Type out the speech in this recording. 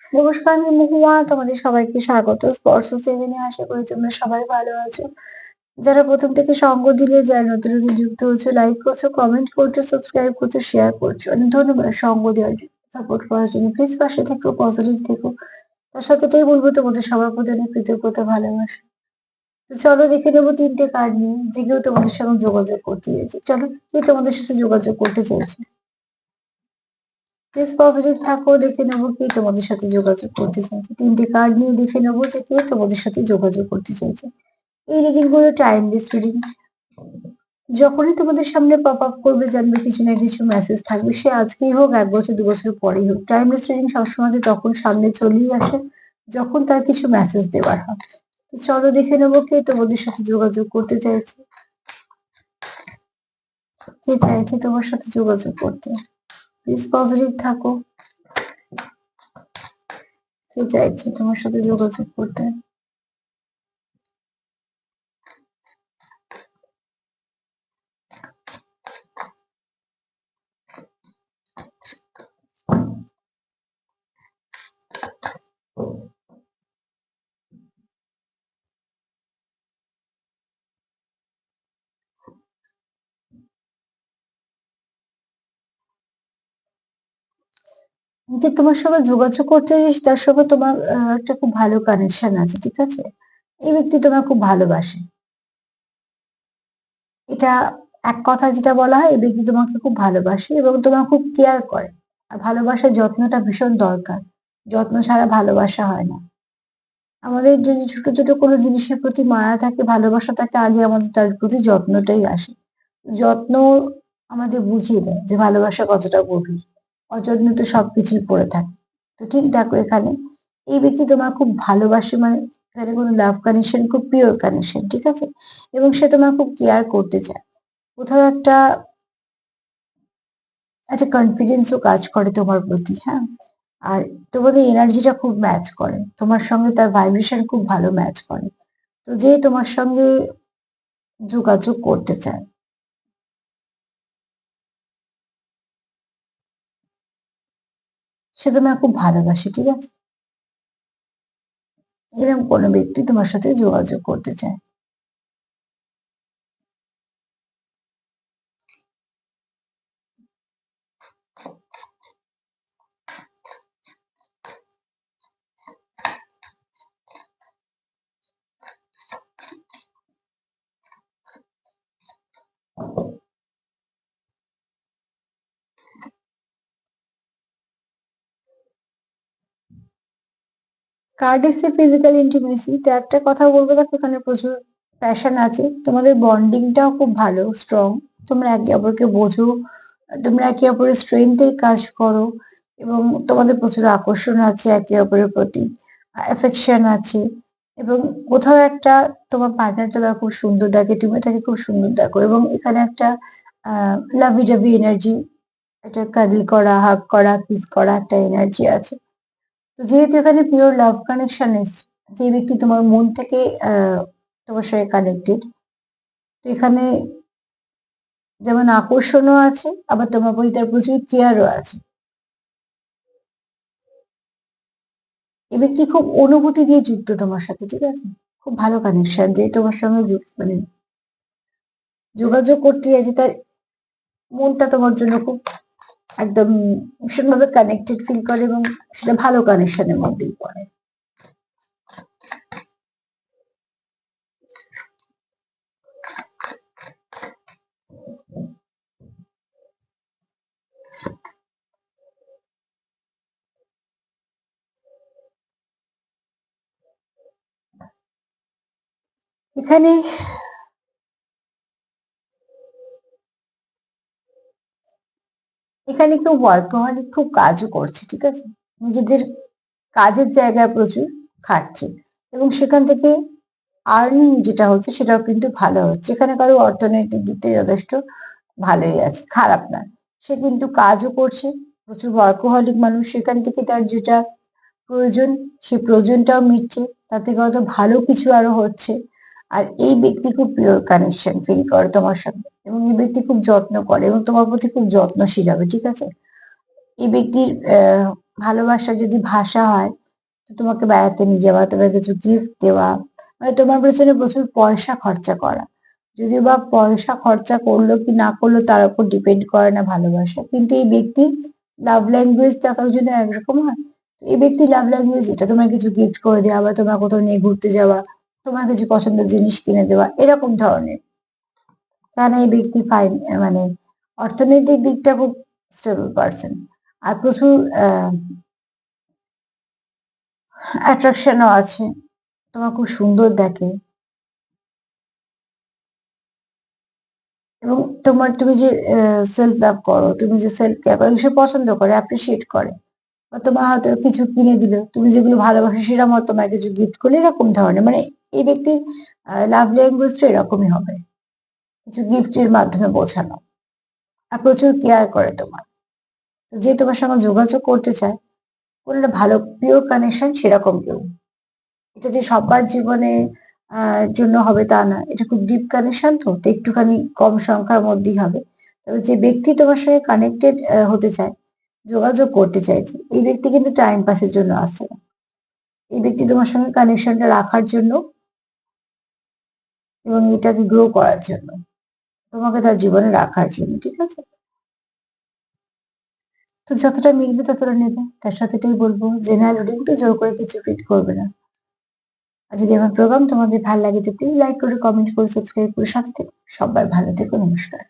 নমস্কার আমি মহুয়া তোমাদের সবাইকে স্বাগত। স্পর্শ সেভেনে আশা করি তোমরা সবাই ভালো আছো। যারা প্রথম থেকে সঙ্গ দিলে, যারা নতুন নতুন যুক্ত হচ্ছে লাইক করছ কমেন্ট করছ সাবস্ক্রাইব করছ শেয়ার করছ। অনেক ধন্যবাদ সঙ্গ দেওয়ার জন্য সাপোর্ট করার জন্য। প্লিজ পাশে থেকো পজিটিভ থেকো। তার সাথে এটাই বলব, তোমাদের সবার প্রতি অনেক কৃতজ্ঞতা, ভালোবাসা। তো চলো দেখে নেব তিনটে কার্ড নিয়ে যে কেউ তোমাদের সঙ্গে যোগাযোগ করতে চাইছে। চলো, কে তোমাদের সাথে যোগাযোগ করতে চাইছে? প্লিজ পজিটিভ থাকো, দেখে নেব কে তোমাদের সাথে যোগাযোগ করতে চাইছে। তিনটে কার্ড নিয়ে দেখে নেব যে কে তোমাদের সাথে যোগাযোগ করতে চাইছে। এই রিডিংগুলো টাইম বেস রিডিং যখনই তোমাদের সামনে পপ আপ করবে, জানবে কিছু না কিছু মেসেজ থাকবে, সে আজকেই হোক, এক বছর, দু বছর পরেই হোক। টাইম বেস রিডিং সবসময় তখন সামনে চলেই আসে, যখন তার কিছু মেসেজ দেওয়ার হয়। তো চলো দেখে নেব কে তোমাদের সাথে যোগাযোগ করতে চাইছে। কে চাইছে তোমার সাথে যোগাযোগ করতে? প্লিজ পজিটিভ থাকো। কি চাইছো? তোমার সাথে যোগাযোগ করতে। যে তোমার সঙ্গে যোগাযোগ করতে চাইছে তার সঙ্গে তোমার আহ, একটা খুব ভালো কানেকশন আছে ঠিক আছে? এই ব্যক্তি তোমার খুব ভালোবাসে। এটা এক কথা যেটা বলা হয় এই ব্যক্তি তোমাকে খুব ভালোবাসে এবং তোমার খুব কেয়ার করে। আর ভালোবাসার যত্নটা ভীষণ দরকার। যত্ন ছাড়া ভালোবাসা হয় না। আমাদের যদি ছোট ছোট কোনো জিনিসের প্রতি মায়া থাকে ভালোবাসা থাকে আগে আমাদের তার প্রতি যত্নটাই আসে। যত্ন আমাদের বুঝিয়ে দেয় যে ভালোবাসা কতটা গভীর। অযত্নে তো সবকিছুই পড়ে থাকে। তো ঠিক দেখো এখানে, এই ব্যক্তি তোমার খুব ভালোবাসে মানে এখানে কোনো লাভ কানেকশন খুব পিওর কানেকশন ঠিক আছে? এবং সে তোমার খুব কেয়ার করতে চায়। কোথাও একটা একটা কনফিডেন্সও কাজ করে তোমার প্রতি হ্যাঁ? আর তোমাদের এনার্জিটা খুব ম্যাচ করে। তোমার সঙ্গে তার ভাইব্রেশন খুব ভালো ম্যাচ করে। তো যে তোমার সঙ্গে যোগাযোগ করতে চায়। সে তোমায় খুব ভালোবাসে ঠিক আছে? এরকম কোনো ব্যক্তি তোমার সাথে যোগাযোগ করতে চায়। কার্ড এসে ফিজিক্যাল ইন্টিমেসি তো একটা কথা বলব, দেখো এখানে প্রচুর প্যাশন আছে। তোমাদের বন্ডিংটাও খুব ভালো স্ট্রং তোমরা একে অপরকে বোঝো, তোমরা একে অপরের স্ট্রেংথের কাজ করো এবং তোমাদের প্রচুর আকর্ষণ আছে একে অপরের প্রতি অ্যাফেকশন আছে। এবং কোথাও একটা তোমার পার্টনার তোমার খুব সুন্দর দেখে, তুমি তাকে খুব সুন্দর দেখো এবং এখানে একটা, আহ লাভি ডাভি এনার্জি একটা কাডল করা হাগ করা কিস করা, একটা এনার্জি আছে। তো যেহেতু এখানে পিওর লাভ কানেকশন এসছে যে ব্যক্তি তোমার মন থেকে তোমার সঙ্গে কানেক্টেড তো এখানে যেমন আকর্ষণও আছে, আবার তোমার প্রতি তার প্রচুর কেয়ারও আছে। এ ব্যক্তি খুব অনুভূতি দিয়ে যুক্ত তোমার সাথে, ঠিক আছে? খুব ভালো কানেকশন যে তোমার সঙ্গে যুক- মানে যোগাযোগ করতে চাইছে তার মনটা তোমার জন্য খুব একদম ভীষণভাবে কানেক্টেড ফিল করে এবং সেটা ভালো কানেকশনের মধ্যেই পড়ে। এখানে এখানে কেউ ওয়ার্কহলিক খুব কাজও করছে, ঠিক আছে? নিজেদের কাজের জায়গায় প্রচুর খাটছে এবং সেখান থেকে আর্নিং যেটা হচ্ছে সেটাও কিন্তু ভালো হচ্ছে। এখানে কারও অর্থনৈতিক দিক থেকে যথেষ্ট ভালোই আছে, খারাপ না। সে কিন্তু কাজও করছে, প্রচুর ওয়ার্কহলিক মানুষ, সেখান থেকে তার যেটা প্রয়োজন সে প্রয়োজনটাও মিটছে থেকে হয়তো ভালো কিছু আরও হচ্ছে। আর এই ব্যক্তি খুব পিওর কানেকশন ফিল করে তোমার সঙ্গে এবং এই ব্যক্তি খুব যত্ন করে এবং তোমার প্রতি খুব যত্নশীল হবে, ঠিক আছে? এই ব্যক্তির ভালোবাসা যদি ভাষা হয়, তো তোমাকে বেড়াতে নিয়ে যাওয়া তোমার কিছু গিফট দেওয়া মানে তোমার পেছনে প্রচুর পয়সা খরচা করা। যদিও বা পয়সা খরচা করল কি না করল তার উপর ডিপেন্ড করে না ভালোবাসা, কিন্তু এই ব্যক্তির লাভ ল্যাঙ্গুয়েজ দেখার জন্য একরকম হয়। এই ব্যক্তি লাভ ল্যাঙ্গুয়েজ এটা তোমার কিছু গিফট করে দেওয়া বা তোমার কোথাও নিয়ে ঘুরতে যাওয়া তোমার কিছু পছন্দের জিনিস কিনে দেওয়া, এরকম ধরনের। কেন এই ব্যক্তি ফাইন মানে অর্থনৈতিক দিকটা খুব স্টেবল পারসন আর প্রচুর অ্যাট্রাকশনও আছে। তোমার খুব সুন্দর দেখে। এবং তোমার তুমি যে সেলফ লাভ করো, তুমি যে সেলফ কেয়ার করো সে পছন্দ করে অ্যাপ্রিসিয়েট করে। বা তোমার হয়তো কিছু কিনে দিল, তুমি যেগুলো ভালোবাসো মতো তোমার কিছু গিফট করলে, এরকম ধরনের। মানে এই ব্যক্তির লাভ ল্যাঙ্গুয়েজটা এরকমই হবে। কিছু গিফটের মাধ্যমে বোঝানো। আর প্রচুর কেয়ার করে তোমার। যে তোমার সঙ্গে যোগাযোগ করতে চায়, কোনো একটা ভালো পিওর কানেকশন সেরকম কেউ এটা যে সবার জীবনে জন্য হবে তা না। এটা খুব ডিপ কানেকশন তো তো একটুখানি কম সংখ্যার মধ্যেই হবে। তবে যে ব্যক্তি তোমার সঙ্গে কানেক্টেড হতে চায়, যোগাযোগ করতে চাইছে এই ব্যক্তি কিন্তু টাইম পাসের জন্য আসছে না। এই ব্যক্তি তোমার সঙ্গে কানেকশনটা রাখার জন্য এবং এটাকে গ্রো করার জন্য। তোমাকে তার জীবনে রাখার জন্য, ঠিক আছে? তো যতটা মিলবে ততটা নেবে। তার সাথে এটাই বলব জেনারেল রিডিং তো জোর করে কিছু ফিট করবে না। আর যদি আমার প্রোগ্রাম তোমাদের ভালো লাগে তো প্লিজ লাইক করে কমেন্ট করে সাবস্ক্রাইব করে, সাথে থেকো। সবাই ভালো থেকো, নমস্কার।